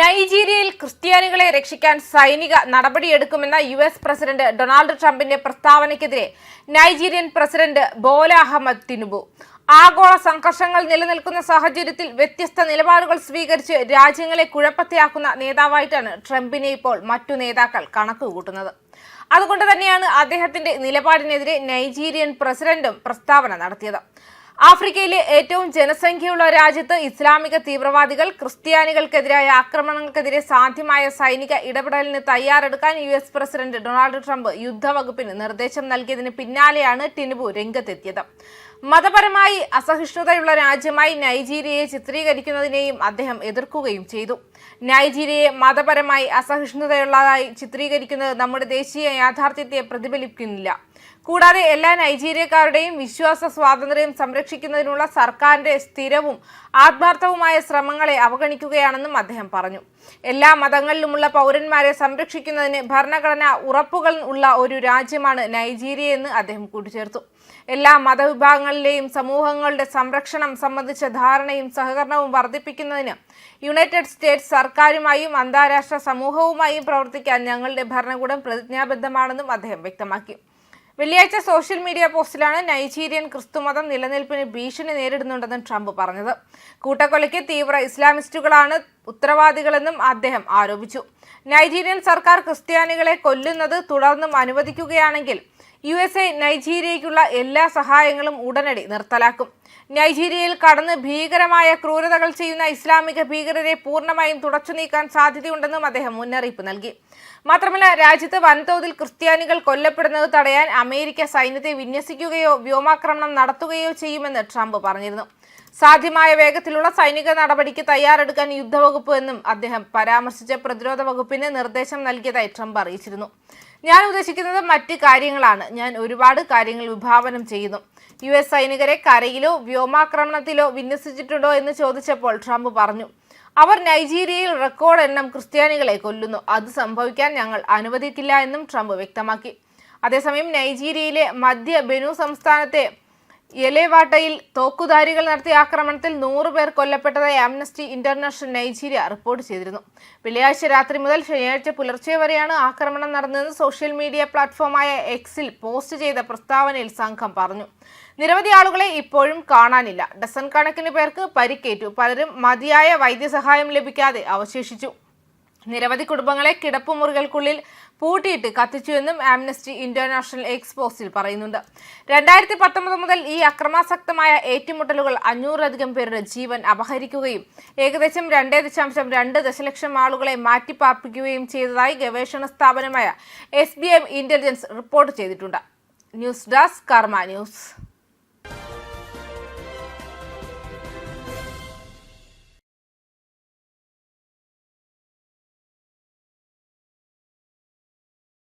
നൈജീരിയയിൽ ക്രിസ്ത്യാനികളെ രക്ഷിക്കാൻ സൈനിക നടപടിയെടുക്കുമെന്ന യു എസ് പ്രസിഡന്റ് ഡൊണാൾഡ് ട്രംപിന്റെ പ്രസ്താവനയ്ക്കെതിരെ Nigerian president Bola Ahmed Tinubu. ആഗോള സംഘർഷങ്ങൾ നിലനിൽക്കുന്ന സാഹചര്യത്തിൽ വ്യത്യസ്ത നിലപാടുകൾ സ്വീകരിച്ച് രാജ്യങ്ങളെ കുഴപ്പത്തിലാക്കുന്ന നേതാവായിട്ടാണ് ട്രംപിനെ ഇപ്പോൾ മറ്റു നേതാക്കൾ കണക്കുകൂട്ടുന്നത്. അതുകൊണ്ട് തന്നെയാണ് അദ്ദേഹത്തിന്റെ നിലപാടിനെതിരെ നൈജീരിയൻ പ്രസിഡന്റും പ്രസ്താവന നടത്തിയത്. ആഫ്രിക്കയിലെ ഏറ്റവും ജനസംഖ്യയുള്ള രാജ്യത്ത് ഇസ്ലാമിക തീവ്രവാദികൾ ക്രിസ്ത്യാനികൾക്കെതിരായ ആക്രമണങ്ങൾക്കെതിരെ സാധ്യമായ സൈനിക ഇടപെടലിന് തയ്യാറെടുക്കാൻ U S president Donald Trump യുദ്ധവകുപ്പിന് നിർദ്ദേശം നൽകിയതിന് പിന്നാലെയാണ് ടിനുബു രംഗത്തെത്തിയത്. മതപരമായി അസഹിഷ്ണുതയുള്ള രാജ്യമായി നൈജീരിയയെ ചിത്രീകരിക്കുന്നതിനെയും അദ്ദേഹം എതിർക്കുകയും ചെയ്തു. നൈജീരിയയെ മതപരമായി അസഹിഷ്ണുതയുള്ളതായി ചിത്രീകരിക്കുന്നത് നമ്മുടെ ദേശീയ യാഥാർത്ഥ്യത്തെ പ്രതിഫലിപ്പിക്കുന്നില്ല. കൂടാതെ എല്ലാ നൈജീരിയക്കാരുടെയും വിശ്വാസ സ്വാതന്ത്ര്യം സംരക്ഷിക്കുന്നതിനുള്ള സർക്കാരിന്റെ സ്ഥിരവും ആത്മാർത്ഥവുമായ ശ്രമങ്ങളെ അവഗണിക്കുകയാണെന്നും അദ്ദേഹം പറഞ്ഞു. എല്ലാ മതങ്ങളിലുമുള്ള പൗരന്മാരെ സംരക്ഷിക്കുന്നതിന് ഭരണഘടന ഉറപ്പുകൾ ഉള്ള ഒരു രാജ്യമാണ് നൈജീരിയ എന്ന് അദ്ദേഹം കൂട്ടിച്ചേർത്തു. എല്ലാ മതവിഭാഗങ്ങളിലെയും സമൂഹങ്ങളുടെ സംരക്ഷണം സംബന്ധിച്ച ധാരണയും സഹകരണവും വർദ്ധിപ്പിക്കുന്നതിന് യുണൈറ്റഡ് സ്റ്റേറ്റ്സ് സർക്കാരുമായും അന്താരാഷ്ട്ര സമൂഹവുമായും പ്രവർത്തിക്കാൻ ഞങ്ങളുടെ ഭരണകൂടം പ്രതിജ്ഞാബദ്ധമാണെന്നും അദ്ദേഹം വ്യക്തമാക്കി. വെള്ളിയാഴ്ച സോഷ്യൽ മീഡിയ പോസ്റ്റിലാണ് നൈജീരിയൻ ക്രിസ്തുമതം നിലനിൽപ്പിന് ഭീഷണി നേരിടുന്നുണ്ടെന്നും ട്രംപ് പറഞ്ഞത്. കൂട്ടക്കൊലയ്ക്ക് തീവ്ര ഇസ്ലാമിസ്റ്റുകളാണ് ഉത്തരവാദികളെന്നും അദ്ദേഹം ആരോപിച്ചു. നൈജീരിയൻ സർക്കാർ ക്രിസ്ത്യാനികളെ കൊല്ലുന്നത് തുടർന്നും അനുവദിക്കുകയാണെങ്കിൽ യു എസ് എ നൈജീരിയയ്ക്കുള്ള എല്ലാ സഹായങ്ങളും ഉടനടി നിർത്തലാക്കും. നൈജീരിയയിൽ കടന്ന് ഭീകരമായ ക്രൂരതകൾ ചെയ്യുന്ന ഇസ്ലാമിക ഭീകരരെ പൂർണമായും തുടച്ചു നീക്കാൻ സാധ്യതയുണ്ടെന്നും അദ്ദേഹം മുന്നറിയിപ്പ് നൽകി. മാത്രമല്ല രാജ്യത്ത് വൻതോതിൽ ക്രിസ്ത്യാനികൾ കൊല്ലപ്പെടുന്നത് തടയാൻ അമേരിക്ക സൈന്യത്തെ വിന്യസിക്കുകയോ വ്യോമാക്രമണം നടത്തുകയോ ചെയ്യുമെന്ന് ട്രംപ് പറഞ്ഞിരുന്നു. സാധ്യമായ വേഗത്തിലുള്ള സൈനിക നടപടിക്ക് തയ്യാറെടുക്കാൻ യുദ്ധവകുപ്പ് എന്നും അദ്ദേഹം പരാമർശിച്ച പ്രതിരോധ വകുപ്പിന് നിർദ്ദേശം നൽകിയതായി ട്രംപ് അറിയിച്ചിരുന്നു. ഞാൻ ഉദ്ദേശിക്കുന്നത് മറ്റ് കാര്യങ്ങളാണ്. ഞാൻ ഒരുപാട് കാര്യങ്ങൾ വിഭാവനം ചെയ്യുന്നു. യു എസ് സൈനികരെ കരയിലോ വ്യോമാക്രമണത്തിലോ വിന്യസിച്ചിട്ടുണ്ടോ എന്ന് ചോദിച്ചപ്പോൾ ട്രംപ് പറഞ്ഞു അവർ നൈജീരിയയിൽ റെക്കോർഡ് എണ്ണം ക്രിസ്ത്യാനികളെ കൊല്ലുന്നു. അത് സംഭവിക്കാൻ ഞങ്ങൾ അനുവദിക്കില്ല എന്നും ട്രംപ് വ്യക്തമാക്കി. അതേസമയം നൈജീരിയയിലെ മധ്യ ബെനു സംസ്ഥാനത്തെ യെലേവാട്ടയിൽ തോക്കുധാരികൾ നടത്തിയ ആക്രമണത്തിൽ നൂറുപേർ കൊല്ലപ്പെട്ടതായി ആംനസ്റ്റി ഇന്റർനാഷണൽ നൈജീരിയ റിപ്പോർട്ട് ചെയ്തിരുന്നു. വെള്ളിയാഴ്ച രാത്രി മുതൽ ശനിയാഴ്ച പുലർച്ചെ വരെയാണ് ആക്രമണം നടന്നതെന്ന് സോഷ്യൽ മീഡിയ പ്ലാറ്റ്ഫോമായ എക്സിൽ പോസ്റ്റ് ചെയ്ത പ്രസ്താവനയിൽ സംഘം പറഞ്ഞു. നിരവധി ആളുകളെ ഇപ്പോഴും കാണാനില്ല. ഡസൺ കണക്കിന് പേർക്ക് പരിക്കേറ്റു. പലരും മതിയായ വൈദ്യസഹായം ലഭിക്കാതെ അവശേഷിച്ചു. നിരവധി കുടുംബങ്ങളെ കിടപ്പുമുറികൾക്കുള്ളിൽ പൂട്ടിയിട്ട് കത്തിച്ചുവെന്നും ആംനസ്റ്റി ഇന്റർനാഷണൽ എക്സ്പോസിൽ പറയുന്നുണ്ട്. രണ്ടായിരത്തി പത്തൊമ്പത് മുതൽ ഈ അക്രമാസക്തമായ ഏറ്റുമുട്ടലുകൾ അഞ്ഞൂറിലധികം പേരുടെ ജീവൻ അപഹരിക്കുകയും ഏകദേശം രണ്ടേ ദശാംശം രണ്ട് ദശലക്ഷം ആളുകളെ മാറ്റിപ്പാർപ്പിക്കുകയും ചെയ്തതായി ഗവേഷണ സ്ഥാപനമായ S B M intelligence report ചെയ്തിട്ടുണ്ട്. News desk Karma news.